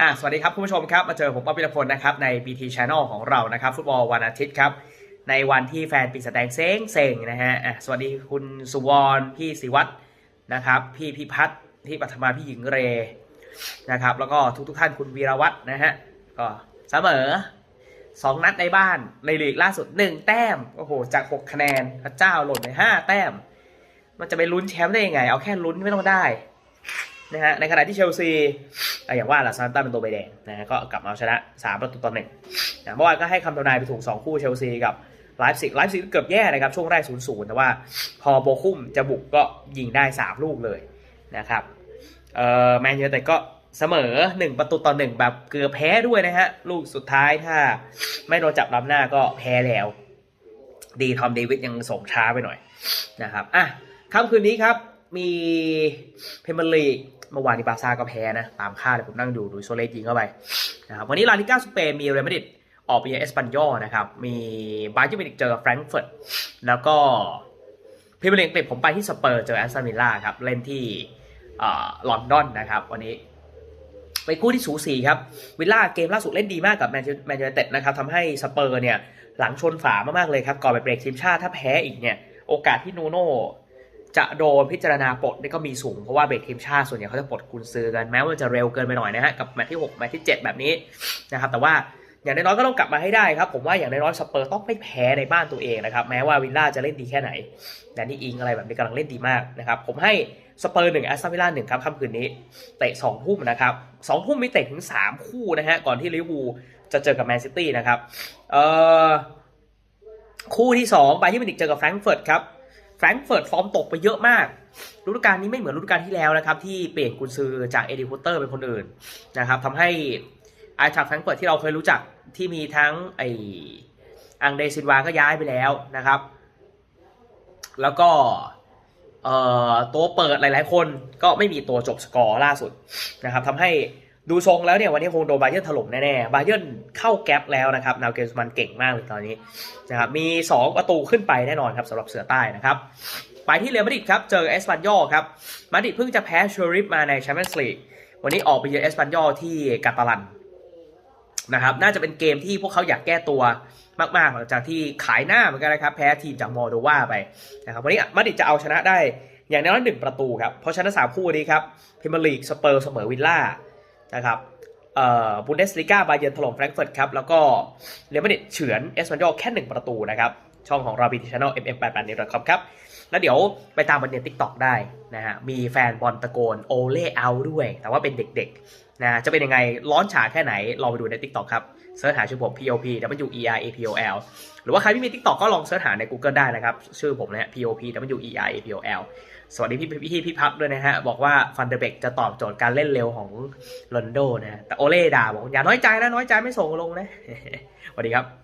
อะสวัสดีครับคุณผู้ชมครับ มาเจอผมป๊อปปิรพลนะครับใน BT Channel ของเรานะครับฟุตบอลวันอาทิตย์ครับ ในวันที่แฟนปิดสแตงเซ้งเซ็งนะฮะอะสวัสดีคุณสุวรรณพี่ศิวัตรนะครับ พี่พิพัฒน์พี่ปัทมาพี่หญิงเรนะครับ แล้วก็ทุกทุกท่านคุณวีรวัฒน์นะฮะก็เสมอสองนัดในบ้านในลีกล่าสุดหนึ่งแต้มโอ้โหจากหกคะแนนพระเจ้าหล่นไปห้าแต้ม มันจะไปลุ้นแชมป์ได้ยังไง เอาแค่ลุ้นไม่ต้องได้ นะฮะในขณะที่เชลซีอย่างว่าล่ะซานต้าเป็นตัวใบแดงนะฮะก็กลับมาเอาชนะ 3 ประตูต่อหนึ่งนะเมื่อวานก็ให้คำทำนายไปถูก 2 คู่เชลซีกับไลฟ์ซิกไลฟ์ซิกเกือบแย่นะครับ ช่วงแรก 0-0 แต่ว่าพอโบคุ้มจะบุกก็ยิงได้ 3 ลูกเลยนะครับเอ่อแมนยูแต่ก็เสมอ 1 ประตูต่อ1แบบเกือบแพ้ด้วยนะฮะ ลูกสุดท้ายถ้าไม่โดนจับล้ำหน้าก็แพ้แล้ว ดีทอมเดวิดยังส่งช้าไปหน่อยนะครับอะค่ำคืนนี้ครับมีเพมเบอร์ลีก เมื่อวานนี้บาร์ซ่าก็แพ้นะตามคาดเลยผมนั่งดูดูโซเลสยิงเข้าไปนะครับวันนี้ลาลิก้าสเปนมีเรอัลมาดริดออกไปเยือนเอสปันยอนะครับมีบาเยิร์นมิวนิกเจอแฟรงก์เฟิร์ตแล้วก็พรีเมียร์ลีกอังกฤษผมไปที่สเปอร์เจอแอสตันวิลล่าครับเล่นที่อ่าลอนดอนนะครับวันนี้ไปนคู่ที่สูสีครับวิลล่าเกมล่าสุดเล่นดีมากกับแมนยูแมนยูไนเต็ดนะครับทำให้สเปอร์เนี่ยหลังชนฝามากๆเลยครับก่อนไปเบรกทีมชาติถ้าแพ้อีกเนี่ยโอกาสที่นูโน่ จะโดนพิจารณาปลดนี่ก็มีสูงเพราะว่าเบรกทีมชาติส่วนใหญ่เขาจะปลดกุนซือกันแม้ว่าจะเร็วเกินไปหน่อยนะฮะกับแมตช์ที่6แมตช์ที่ 7 แบบนี้นะครับแต่ว่าอย่างน้อยก็ต้องกลับมาให้ได้ครับ ผมว่าอย่างน้อยสเปอร์ต้องไม่แพ้ในบ้านตัวเองนะครับแม้ว่าวิลล่าจะเล่นดีแค่ไหนแดนนี่อิงอะไรแบบนี้กำลังเล่นดีมากนะครับผมให้สเปอร์หนึ่งแอสตันวิลล่าหนึ่งครับค่ำคืนนี้เตะสองทุ่มนะครับสองทุ่มมีเตะถึงสามคู่นะฮะก่อนที่ลิเวอร์พูลจะเจอกับแมนซิตี้นะครับเอ่อคู่ที่2บาเยิร์นมิวนิกเจอกับแฟรงก์เฟิร์ตครับ แฟรงก์เฟิร์ตฟอร์มตกไปเยอะมากฤดูกาลนี้ไม่เหมือนฤดูกาลที่แล้วนะครับ ที่เปลี่ยนกุนซือจากเอดิพูเตอร์เป็นคนอื่นนะครับทำให้ไอจากแฟรงก์เฟิร์ตที่เราเคยรู้จักที่มีทั้งไออังเดซินวาก็ย้ายไปแล้วนะครับ แล้วก็เอ่อตัวเปิดหลาย ๆ คนก็ไม่มีตัวจบสกอร์ล่าสุดนะครับทำให้ ดูทรงแล้วเนี่ยวันนี้คงโดนบาเยิร์ถล่มแน่ๆบาเยิร์เข้าแก๊ปแล้วนะครับนาวเกนสมันเก่งมากเลยตอนนี้นะครับมี 2 ประตูขึ้นไปแน่นอนครับสำหรับเสือใต้นะครับไปที่เรอัลมาดริดครับเจอเอสปันยอครับมาดริดเพิ่งจะแพ้เชอริฟมาในแชมเปี้ยนส์ลีกวันนี้ออกไปเยือนเอสปันยอที่กาตาลันนะครับน่าจะเป็นเกมที่พวกเขาอยากแก้ตัวมากๆหลังจากที่ขายหน้าเหมือนกันนะครับแพ้ทีมจากมอลโดวาไปนะครับวันนี้มาดริดจะเอาชนะได้อย่างน้อยหนึ่งประตูครับเพราะชนะสามคู่นี้ครับพรีเมียร์ลีกสเปอร์เสมอวิลล่า นะครับเอ่อบุนเดสลิก้าบาเยิร์นถล่มแฟรงก์เฟิร์ตครับ แล้วก็เรอัลมาดริดเฉือนเอสปันยอลแค่หนึ่งประตูนะครับ ช่องของเราบีทีช n น e l mm 8 8 n e w c o m ครับ แล้วเดี๋ยวไปตามบันเทิงทิกตอกได้นะฮะ มีแฟนบอลตะโกนโอเล่เอาด้วย แต่ว่าเป็นเด็กๆนะจะเป็นยังไงร้อนฉาแค่ไหนลองไปดูใน TikTok ครับเสิร์ชหาชื่อผม POP W E R A P O L หรือว่าใครไม่มี TikTok ก็ลองเสิร์ชหาใน Google ได้นะครับชื่อผมนะฮะ POP W E R A P O L สวัสดีพี่พี่พี่พับด้วยนะฮะ บอกว่าฟันเดเบกจะตอบโจทย์การเล่นเร็วของลอนโดนะฮะแต่โอเล่ด่าบอกอย่าน้อยใจนะ น้อยใจไม่ส่งลงนะสวัสดีครับ